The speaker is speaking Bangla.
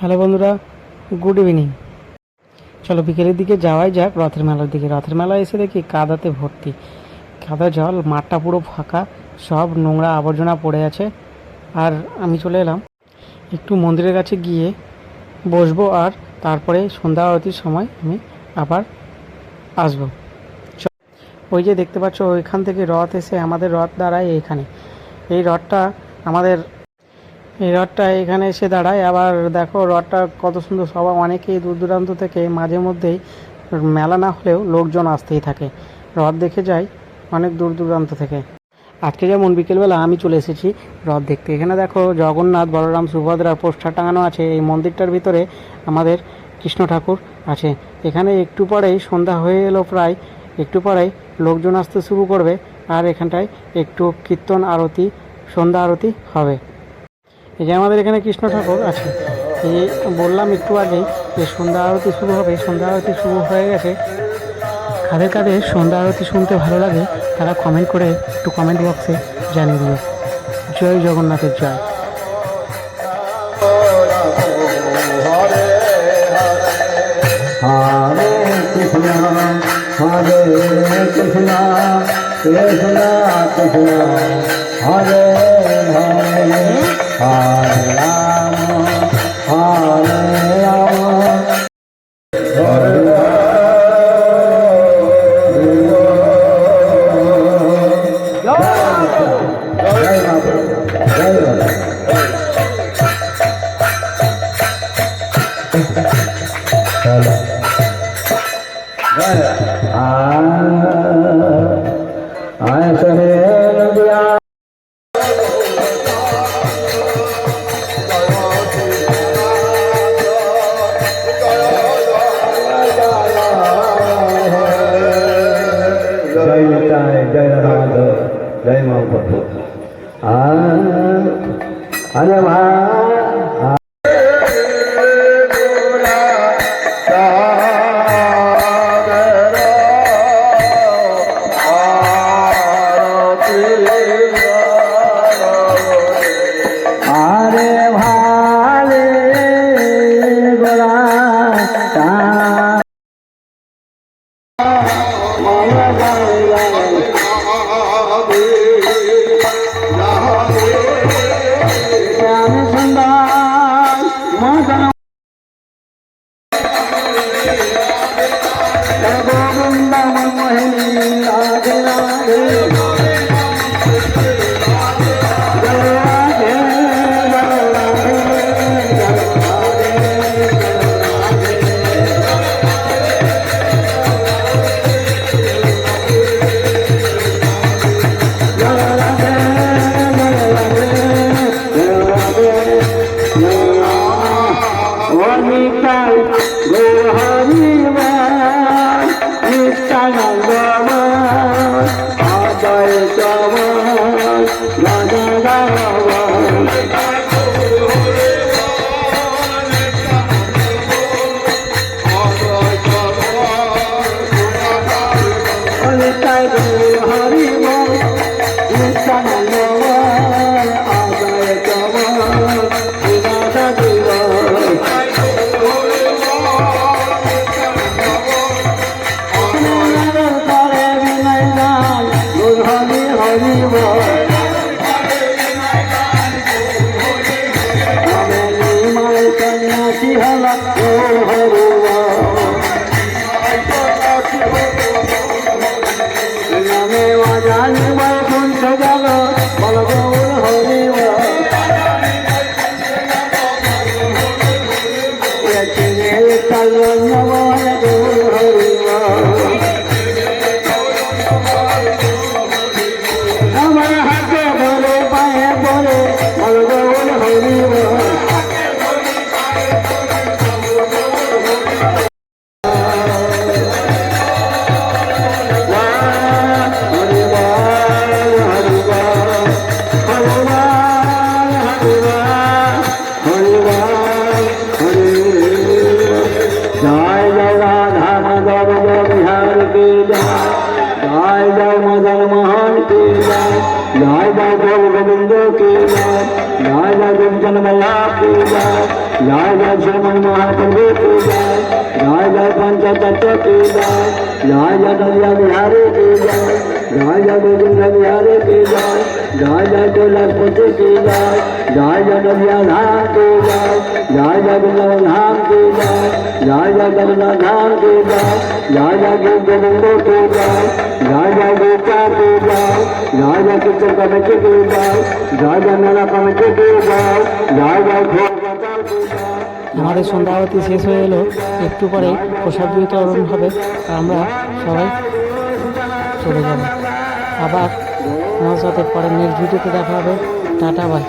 হ্যালো বন্ধুরা, গুড ইভিনিং। চলো বিকেলের দিকে যাওয়াই যাক, রথের মেলার দিকে। রথের মেলা এসে দেখি কাদাতে ভর্তি। কাদা জল, মাঠটা পুরো ফাঁকা, সব নোংরা আবর্জনা পড়ে আছে। আর আমি চলে এলাম, একটু মন্দিরের কাছে গিয়ে বসবো আর তারপরে সন্ধ্যা আরতির সময় আমি আবার আসব। ওই যে দেখতে পাচ্ছ, ওইখান থেকে রথ এসে আমাদের রথ দাঁড়ায় এইখানে। এই রথটা আমাদের এই রথটা এখানে এসে দাঁড়ায়। আবার দেখো, রথটা কত সুন্দর, সবাই অনেকেই দূর দূরান্ত থেকে মাঝে মধ্যেই মেলা না হলেও লোকজন আসতেই থাকে। রথ দেখে যায় অনেক দূর দূরান্ত থেকে। আজকে যেমন বিকেলবেলা আমি চলে এসেছি রথ দেখতে। এখানে দেখো, জগন্নাথ, বলরাম, সুভদ্রার পোস্টার টাঙানো আছে। এই মন্দিরটার ভিতরে আমাদের কৃষ্ণ ঠাকুর আছে। এখানে একটু পরেই সন্ধ্যা হয়ে এলো প্রায়। একটু পরেই লোকজন আসতে শুরু করবে। আর এখানটায় একটু কীর্তন আরতি, সন্ধ্যা আরতি হবে। এই যে আমাদের এখানে কৃষ্ণ ঠাকুর আছে, এই বললাম একটু আগেই যে সন্ধ্যা আরতি শুরু হবে, সন্ধ্যা আরতি শুরু হয়ে গেছে। কাদের কাদের সন্ধ্যা আরতি শুনতে ভালো লাগে, তারা কমেন্ট করে একটু কমেন্ট বক্সে জানিয়ে দিও। জয় জগন্নাথের জয়। হরে কৃষ্ণ হরে কৃষ্ণ কৃষ্ণ जय रा जय महा हरे महा Bonita. Rama রাধে আমার জয় জয় মদন মোহন কে জয় জয় গোল গোবিন্দ কে জয় জয় গোপজন মল্লা কে জয় জয় শ্রমণ মহাপ্রভু কে জয় জয় পঞ্চতত্ত্ব কে জয় জয় নদিয়া বিহারে কে জয় জয় গোবিন্দ বিহারে কে জয় জয় কৈলাসপতি কি জয় জয় জয় দলিয়া ধাম কি জয় জয় জয় বৃন্দাবন ধাম কি জয় জয় জয় জগন্নাথ ধাম কি জয় জয় জয় গোবিন্দ কি জয় জয় জয় গোপা কি জয় জয় জয় কীর্তন কমিটি কি জয় জয় মেলা কমিটি কি জয় জয় আমাদের সন্ধ্যা আরতি শেষ হয়ে এলো। একটু পরেই প্রসাদ বিতরণ হবে। আমরা সবাই চলে যাব। আবার সাথে পরে নেক্সট ভিডিওতে দেখা হবে। Tata bye